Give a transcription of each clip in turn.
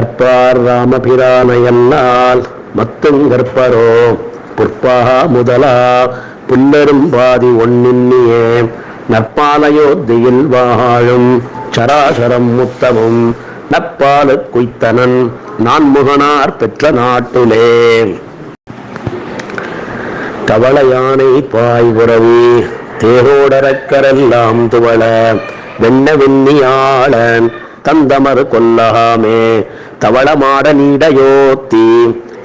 கற்பார் ராமபிரானையல்லால் மத்துங்கற்பரோ புற்பா முதலா புல்லரும் பாதி ஒன்னின்னியே நற்பாலயோத்தியில் வாழும் சராசரம் முத்தமும் நற்பாலு குய்த்தனன் நான்முகனார் பெற்ற நாட்டிலே. தவள யானை பாய் உறவி தேரோடரக்கரெல்லாம் துவள வெண்ண வெண்ணியாளன் தந்தமர் கொல்லகாமே. தவளமாட நீடையோத்தி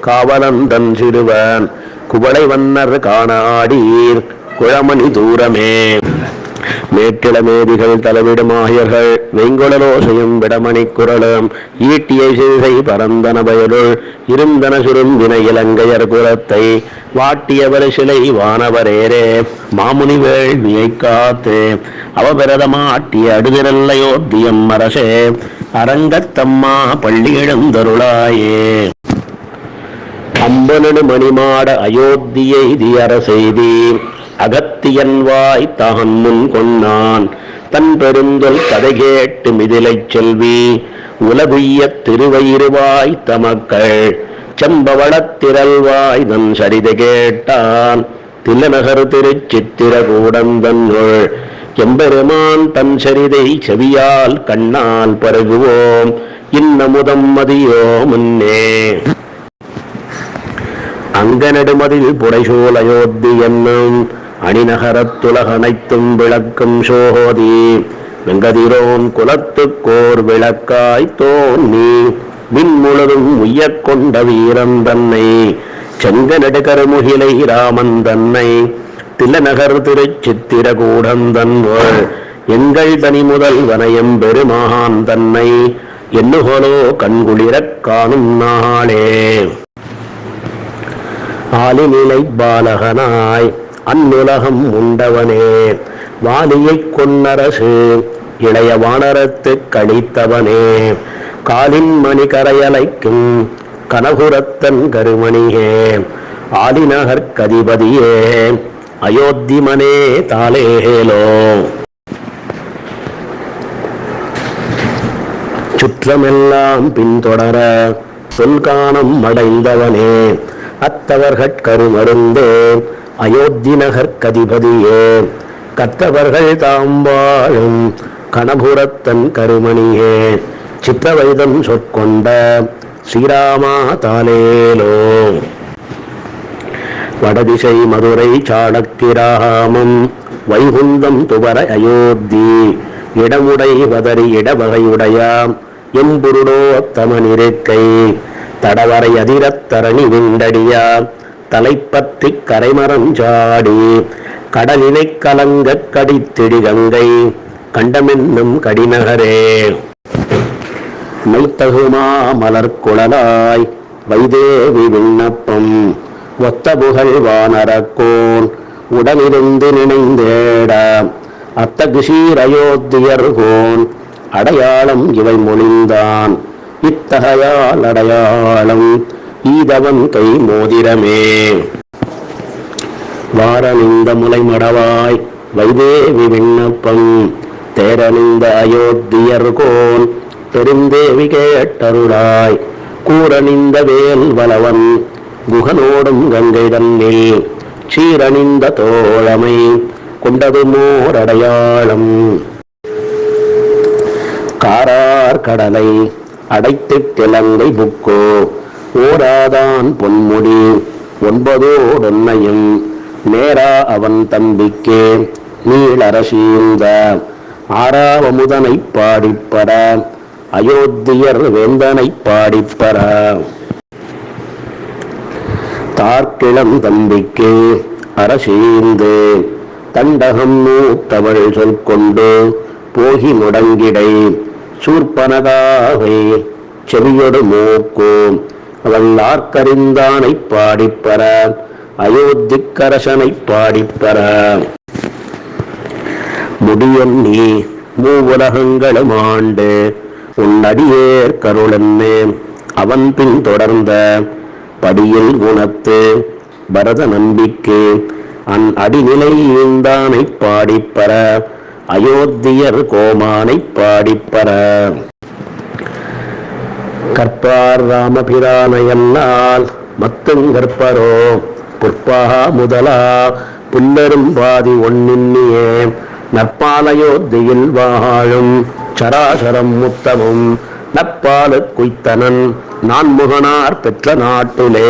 காவலந்தன் சிறுவன் குவளை வண்ணர் காணாடீர் குழமணி தூரமே. மேற்றிளமேதிகள் தலைவிடும் ஆயர்கள் வெங்குழலோசையும் விடமணி குரலும் ஈட்டியை சிறுகை பரந்தன பயலுள் இருந்தன சுரும்பின இலங்கையர் குலத்தை வாட்டியவர் சிலை வானவரேரே மாமுனி வேள்வியை காத்து அவபிரதமாட்டிய அடுதிரல்லையோத்தியம் அரசே. அரங்கத்தம்மா பள்ளி எழுந்தருளாயே. அம்பனடு மணிமாட அயோத்தியை தியர செய்தி அகத்தியன் வாய் தகன் முன் கொன்னான் தன் பெருந்தொல் கதை கேட்டு மிதிலைச் செல்வி. உலகுய்ய திருவயிருவாய் தமக்கள். செம்பவளத்திரல்வாய் தன் சரிதை கேட்டான். தில்லநகர் திருச்சித்திர கூடந்தன்னுள் எம்பெருமான் தன் சரிதை செவியால் கண்ணால் பருகுவோம். இன்னமுதம் மதியோ முன்னே. அங்க நெடுமதில் புடைசூல் அயோத்தி என்னும் அணிநகரத்துலகனைத்தும் விளக்கும் சோகோதி. வெங்கதிரோன் குலத்துக்கோர் விளக்காய் தோன்னி. விண்முழுதும் உய்யக் கொண்ட வீரன் தன்னை. செங்க நெடுகருமுகிலை ராமன் தன்னை. தில்லநகர் திருச்சித்திரகூடம் தன்வள் எங்கள் தனி முதல் வனயம் பெருமான் தன்னை. எண்ணுகோலோ கண்குளிரக் காணும் நாளே. ஆலிநிலை பாலகனாய் அந்நுலகம் உண்டவனே. வாலியைக் கொன்னரசு இளைய வானரத்து கழித்தவனே. காலின் மணி கரையலைக்கும் கனகுரத்தன் கருமணியே. ஆலிநகர் கதிபதியே அயோத்திமனே தாலேலோ சுற்றமெல்லாம் பின்தொடர சொல்காணம் அடைந்தவனே அத்தவர்கட்கருமருந்தே அயோத்தி நகர் கதிபதியே கத்தவர்கள் தாம் வாழும் கணபுரத்தன் கருமணியே சித்தவைதம் சொற்கொண்ட ஸ்ரீராமா தாலேலோ வடதிசை மதுரை சாடக்கிராமம் வைகுந்தம் துவர அயோத்தி இடமுடை வதறி இடவகையுடையாம் எம்புருடோ இருக்கை தடவரை அதிரத்தரணி விண்டடியா தலைப்பற்றி கரைமரஞ்சாடி கடலினை கலங்க கடித்திடி கங்கை கண்டமென்னும் கடிநகரே. மைத்தகுமா மலர்குழலாய் வைதேவி விண்ணப்பம். ஒத்த புகழ் வானரக்கோன் உடனிருந்து நினைந்தேட. அத்தகிஷீரயோத்தியர் கோன் அடையாளம் இவை மொழிந்தான். இத்தகையால் அடையாளம் ஈதவன் கை மோதிரமே. வாரனிந்த முலைமடவாய் வைதேவி விண்ணப்பம் தேரணிந்த அயோத்தியர்கோன் பெருந்தேவி கேட்டருளாய். கூரனிந்த வேல் வலவன் குகனோடும் கங்கை தன்னில் சீரணிந்த தோழமை கொண்டது மோரடையாளம். காரார் கடலை அடைத்து கிழங்கை புக்கோ ஓராதான் பொன்முடி ஒன்பதோடொன்னையும் நேரா அவன் தம்பிக்கே நீளரசீந்த ஆறாவமுதனை பாடிப்பட அயோத்தியர் வேந்தனை பாடிப்பற தார்க்கிளம் தம்பிக்கு அரசீந்து தண்டகம் மூத்தவள் சொல் கொண்டு போகி முடங்கிடை சூர்பனதாவை செவியொடு மூக்கும் அவள் ஆர்க்கறிந்தானை பாடிப்பற அயோத்திக்கரசனை பாடிப்பற. முடியொன்னி மூவுலகங்களும் ஆண்டு உன் அடியேர் கருளன்னு அவன் பின் தொடர்ந்த படியில் குணத்து பரத நம்பிக்கு. அன் அடிநிலை ஈந்தானை பாடிப்பற அயோத்தியர் கோமானை பாடிப்பற கற்பார் ராமபிரானையல்லால் மத்துங்கற்பரோ புற்பா முதலா புல்லரும் பாதி ஒன்னின்னியே நற்பாலயோத்தியில் வாழும் சராசரம் முத்தமும் நற்பாலு குய்த்தனன் நான் முகனார் பெற்ற நாட்டிலே.